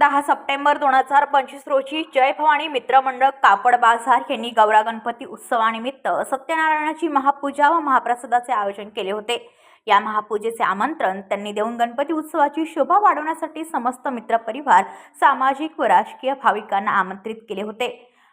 दहा सप्टेंबर दोन हजार पंचवीस रोजी जय भवानी मित्रमंडळ कापड बाजार यांनी गौरा गणपती उत्सवानिमित्त सत्यनारायणाची महापूजा व महाप्रसादाचे आयोजन केले होते. या महापूजेचे आमंत्रण त्यांनी देऊन गणपती उत्सवाची शोभा वाढवण्यासाठी समस्त मित्रपरिवार सामाजिक व राजकीय भाविकांना आमंत्रित केले होते.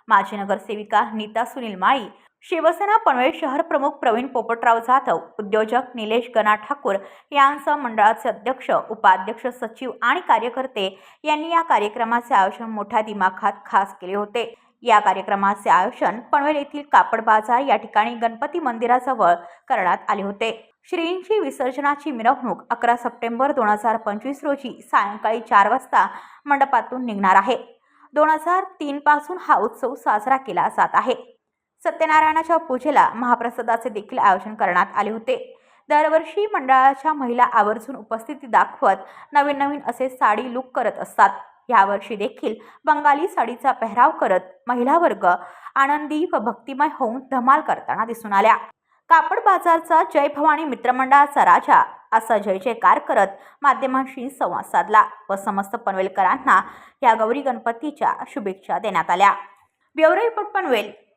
माजी नगरसेविका नीता सुनील माळी शिवसेना पनवेल शहर प्रमुख प्रवीण पोपटराव जाधव उद्योजक निलेश गणा ठाकूर यांसह मंडळाचे अध्यक्ष उपाध्यक्ष सचिव आणि कार्यकर्ते यांनी या कार्यक्रमाचे आयोजन मोठ्या दिमाखात खास केले होते. या कार्यक्रमाचे आयोजन पनवेल येथील कापड बाजार या ठिकाणी गणपती मंदिराजवळ करण्यात आले होते. श्रींची विसर्जनाची मिरवणूक अकरा सप्टेंबर दोन हजार पंचवीस रोजी सायंकाळी चार वाजता मंडपातून निघणार आहे. दोन हजार तीन पासून हा उत्सव साजरा केला जात आहे. सत्यनारायणाच्या पूजेला महाप्रसादाचे देखील आयोजन करण्यात आले होते. दरवर्षी मंडळाच्या महिला आवर्जून उपस्थिती दाखवत नवीन नवीन असे साडी लुक करत असतात. यावर्षी देखील बंगाली साडीचा पेहराव करत महिला वर्ग आनंदी व भक्तिमय होऊन धमाल करताना दिसून आल्या. कापड बाजारचा जय भवानी मित्रमंडळाचा राजा असा जय जयकार करत माध्यमांशी संवाद साधला व समस्त पनवेलकरांना या गौरी गणपतीच्या शुभेच्छा देण्यात आल्या. Bureau report Panvel.